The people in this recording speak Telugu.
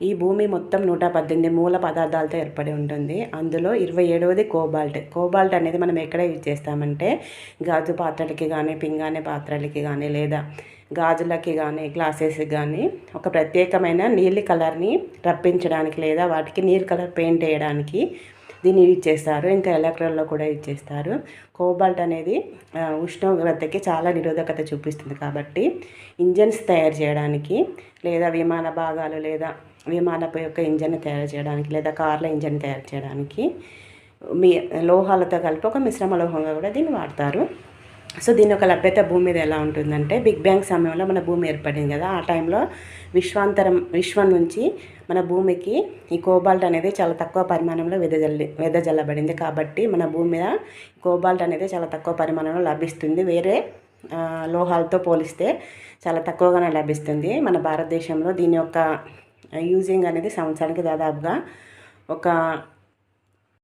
ఈ భూమి మొత్తం నూట పద్దెనిమిది మూల పదార్థాలతో ఏర్పడి ఉంటుంది. అందులో ఇరవై ఏడవది కోబాల్ట్. కోబాల్ట్ అనేది మనం ఎక్కడ యూజ్ చేస్తామంటే గాజు పాత్రలకి కానీ పింగాణి పాత్రలకి కానీ లేదా గాజులకి కానీ గ్లాసెస్కి కానీ ఒక ప్రత్యేకమైన నీలి కలర్ని రప్పించడానికి లేదా వాటికి నీలి కలర్ పెయింట్ వేయడానికి దీన్ని ఇచ్చేస్తారు ఇంకా ఎలక్ట్రాన్లో కూడా ఇచ్చేస్తారు కోబాల్ట్ అనేది ఉష్ణోగ్రతకి చాలా నిరోధకత చూపిస్తుంది కాబట్టి ఇంజన్స్ తయారు చేయడానికి లేదా విమాన భాగాలు లేదా విమానపు యొక్క ఇంజన్ తయారు చేయడానికి లేదా కార్ల ఇంజన్ తయారు చేయడానికి మీ లోహాలతో కలిపి ఒక మిశ్రమ లోహంగా కూడా దీన్ని వాడతారు. సో దీని యొక్క లభ్యత భూమి మీద ఎలా ఉంటుందంటే బిగ్ బ్యాంగ్ సమయంలో మన భూమి ఏర్పడింది కదా. ఆ టైంలో విశ్వాంతరం విశ్వం నుంచి మన భూమికి ఈ కోబాల్ట్ అనేది చాలా తక్కువ పరిమాణంలో వెదజల్లి వెదజల్లబడింది. కాబట్టి మన భూమి మీద కోబాల్ట్ అనేది చాలా తక్కువ పరిమాణంలో లభిస్తుంది. వేరే లోహాలతో పోలిస్తే చాలా తక్కువగానే లభిస్తుంది. మన భారతదేశంలో దీని యొక్క యూజింగ్ అనేది సంవత్సరానికి దాదాపుగా ఒక